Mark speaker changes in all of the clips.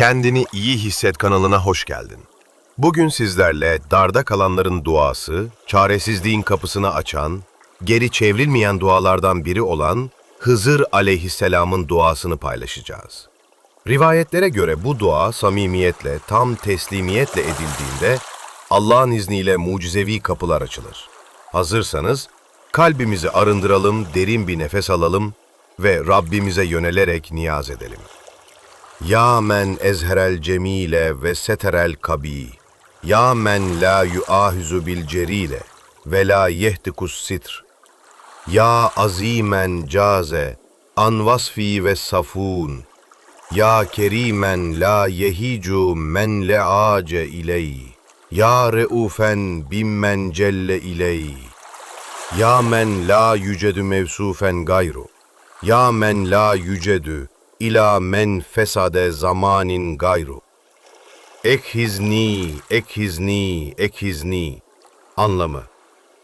Speaker 1: Kendini iyi hisset kanalına hoş geldin. Bugün sizlerle darda kalanların duası, çaresizliğin kapısını açan, geri çevrilmeyen dualardan biri olan Hızır aleyhisselamın duasını paylaşacağız. Rivayetlere göre bu dua samimiyetle, tam teslimiyetle edildiğinde Allah'ın izniyle mucizevi kapılar açılır. Hazırsanız kalbimizi arındıralım, derin bir nefes alalım ve Rabbimize yönelerek niyaz edelim. Ya men ezherel cemile ve seterel kabi. Ya men la yuahizu bil cerile ve la yehtikus sitr. Ya azimen caze an vasfi ve safun. Ya kerimen la yehicu men leace iley. Ya reufen bimmen celle iley. Ya men la yücedü mevsufen gayru. Ya men la yücedü ila men fesade zamanin gayru. Ekhizni, ekhizni, ekhizni. Anlamı.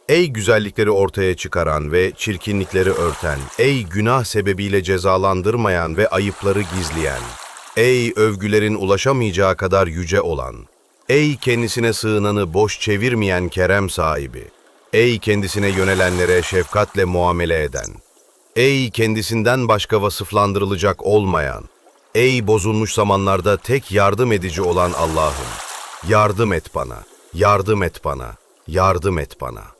Speaker 1: Ey güzellikleri ortaya çıkaran ve çirkinlikleri örten, ey günah sebebiyle cezalandırmayan ve ayıpları gizleyen, ey övgülerin ulaşamayacağı kadar yüce olan, ey kendisine sığınanı boş çevirmeyen kerem sahibi, ey kendisine yönelenlere şefkatle muamele eden, ey kendisinden başka vasıflandırılacak olmayan, ey bozulmuş zamanlarda tek yardım edici olan Allah'ım, yardım et bana, yardım et bana, yardım et bana.''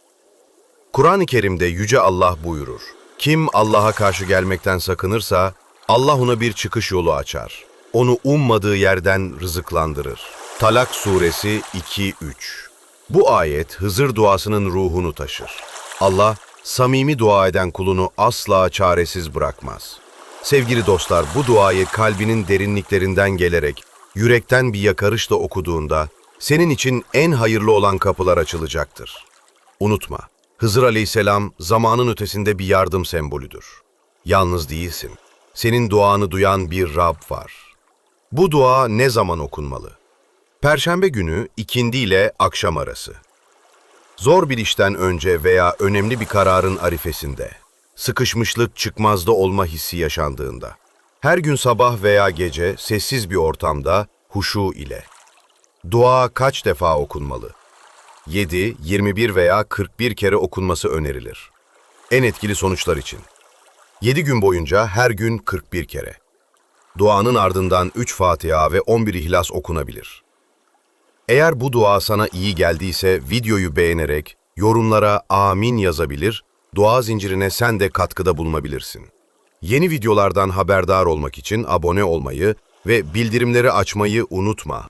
Speaker 1: Kur'an-ı Kerim'de Yüce Allah buyurur. Kim Allah'a karşı gelmekten sakınırsa, Allah ona bir çıkış yolu açar. Onu ummadığı yerden rızıklandırır. Talak Suresi 2-3 Bu ayet Hızır duasının ruhunu taşır. Allah, samimi dua eden kulunu asla çaresiz bırakmaz. Sevgili dostlar, bu duayı kalbinin derinliklerinden gelerek, yürekten bir yakarışla okuduğunda, senin için en hayırlı olan kapılar açılacaktır. Unutma, Hızır Aleyhisselam zamanın ötesinde bir yardım sembolüdür. Yalnız değilsin. Senin duanı duyan bir Rab var. Bu dua ne zaman okunmalı? Perşembe günü ikindi ile akşam arası. Zor bir işten önce veya önemli bir kararın arifesinde. Sıkışmışlık çıkmazda olma hissi yaşandığında. Her gün sabah veya gece sessiz bir ortamda huşu ile. Dua kaç defa okunmalı? 7, 21 veya 41 kere okunması önerilir. En etkili sonuçlar için. 7 gün boyunca her gün 41 kere. Duanın ardından 3 Fatiha ve 11 İhlas okunabilir. Eğer bu dua sana iyi geldiyse videoyu beğenerek yorumlara amin yazabilir, dua zincirine sen de katkıda bulunabilirsin. Yeni videolardan haberdar olmak için abone olmayı ve bildirimleri açmayı unutma.